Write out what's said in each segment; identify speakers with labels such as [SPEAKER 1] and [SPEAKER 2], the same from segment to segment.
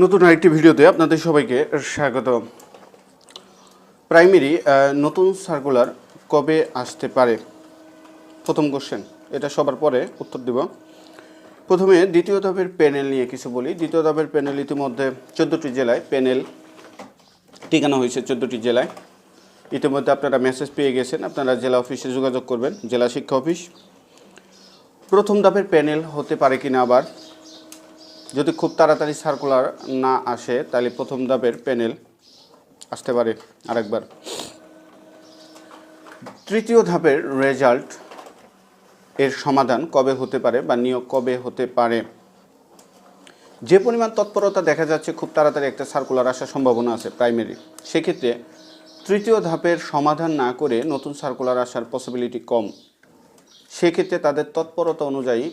[SPEAKER 1] নতুন আরেকটি ভিডিওতে আপনাদের সবাইকে স্বাগত। প্রাইমারি নতুন সার্কুলার কবে আসতে পারে? প্রথম কোশ্চেন এটা সবার পরে উত্তর দিব। প্রথমে দ্বিতীয় ধাপের প্যানেল নিয়ে কিছু বলি। দ্বিতীয় ধাপের প্যানেল ইতিমধ্যে চোদ্দোটি জেলায় প্যানেল ঠিকানা হয়েছে চোদ্দোটি জেলায়। ইতিমধ্যে আপনারা মেসেজ পেয়ে গেছেন, আপনারা জেলা অফিসে যোগাযোগ করবেন, জেলা শিক্ষা অফিস প্রথম ধাপের প্যানেল হতে পারে কিনা আবার? যদি খুব তাড়াতাড়ি সার্কুলার না আসে, তাহলে প্রথম ধাপের প্যানেল আসতে পারে আরেকবার। তৃতীয় ধাপের রেজাল্ট এর সমাধান কবে হতে পারে বা নিয়োগ কবে হতে পারে? যে পরিমাণ তৎপরতা দেখা যাচ্ছে, খুব তাড়াতাড়ি একটা সার্কুলার আসার সম্ভাবনা আছে প্রাইমারি সেক্ষেত্রে তৃতীয় ধাপের সমাধান না করে নতুন সার্কুলার আসার পসিবিলিটি কম। সেক্ষেত্রে তাদের তৎপরতা অনুযায়ী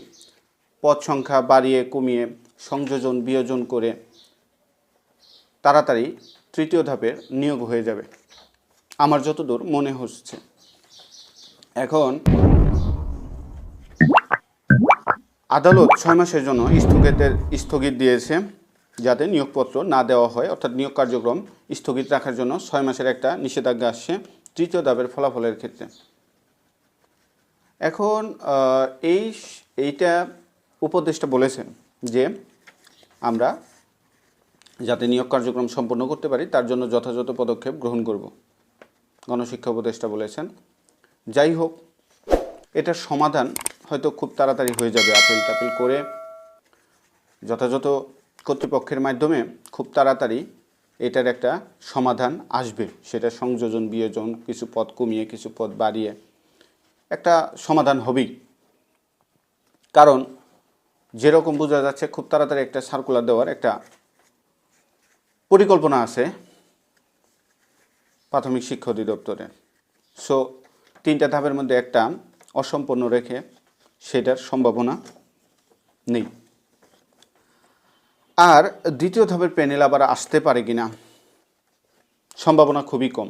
[SPEAKER 1] পদ সংখ্যা বাড়িয়ে, কমিয়ে সংযোজন, বিয়োজন করে তাড়াতাড়ি তৃতীয় ধাপের নিয়োগ হয়ে যাবে। আমার যতদূর মনে হচ্ছে। এখন আদালত ছয় মাসের জন্য স্থগিতের, স্থগিত দিয়েছে যাতে নিয়োগপত্র না দেওয়া হয়। অর্থাৎ নিয়োগ কার্যক্রম স্থগিত রাখার জন্য ছয় মাসের একটা নিষেধাজ্ঞা আসছে তৃতীয় ধাপের ফলাফলের ক্ষেত্রে। এখন এই, এইটা উপদেষ্টা বলেছেন যে আমরা যাতে নিয়োগ কার্যক্রম সম্পন্ন করতে পারি, তার জন্য যথাযথ পদক্ষেপ গ্রহণ করব, গণশিক্ষা উপদেষ্টা বলেছেন। যাই হোক, এটার সমাধান হয়তো খুব তাড়াতাড়ি হয়ে যাবে, আপিল টাপিল করে যথাযথ কর্তৃপক্ষের মাধ্যমে খুব তাড়াতাড়ি এটার একটা সমাধান আসবে। সেটা সংযোজন, বিয়োজন, কিছু পদ কমিয়ে, কিছু পদ বাড়িয়ে একটা সমাধান হবেই। কারণ যেরকম বোঝা যাচ্ছে, খুব তাড়াতাড়ি একটা সার্কুলার দেওয়ার একটা পরিকল্পনা আছে প্রাথমিক শিক্ষা অধিদপ্তরের সো তিনটা ধাপের মধ্যে একটা অসম্পূর্ণ রেখে সেটার সম্ভাবনা নেই। আর দ্বিতীয় ধাপের প্যানেল আবার আসতে পারে কি না সম্ভাবনা খুবই কম।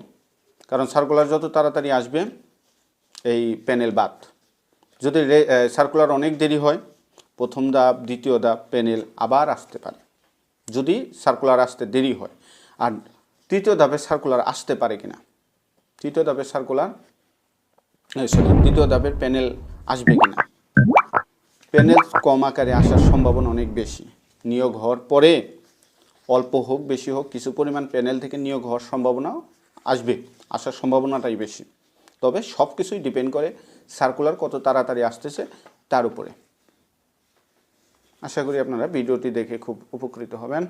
[SPEAKER 1] কারণ সার্কুলার যত তাড়াতাড়ি আসবে, এই প্যানেল বাদ। যদি সার্কুলার অনেক দেরি হয় প্রথম ধাপ, দ্বিতীয় ধাপ, প্যানেল আবার আসতে পারে। যদি সার্কুলার আসতে দেরি হয়, আর তৃতীয় ধাপে সার্কুলার আসতে পারে কিনা? তৃতীয় ধাপের সার্কুলার সরি তৃতীয় ধাপের প্যানেল আসবে কিনা? প্যানেল কম আকারে আসার সম্ভাবনা অনেক বেশি। নিয়োগ হওয়ার পরে অল্প হোক, বেশি হোক, কিছু পরিমাণ প্যানেল থেকে নিয়োগ হওয়ার সম্ভাবনা আসবে, আসার সম্ভাবনাটাই বেশি। তবে সব কিছুই ডিপেন্ড করে সার্কুলার কত তাড়াতাড়ি আসতেছে তার উপরে। আশা করি আপনারা ভিডিওটি দেখে খুব উপকৃত হবেন।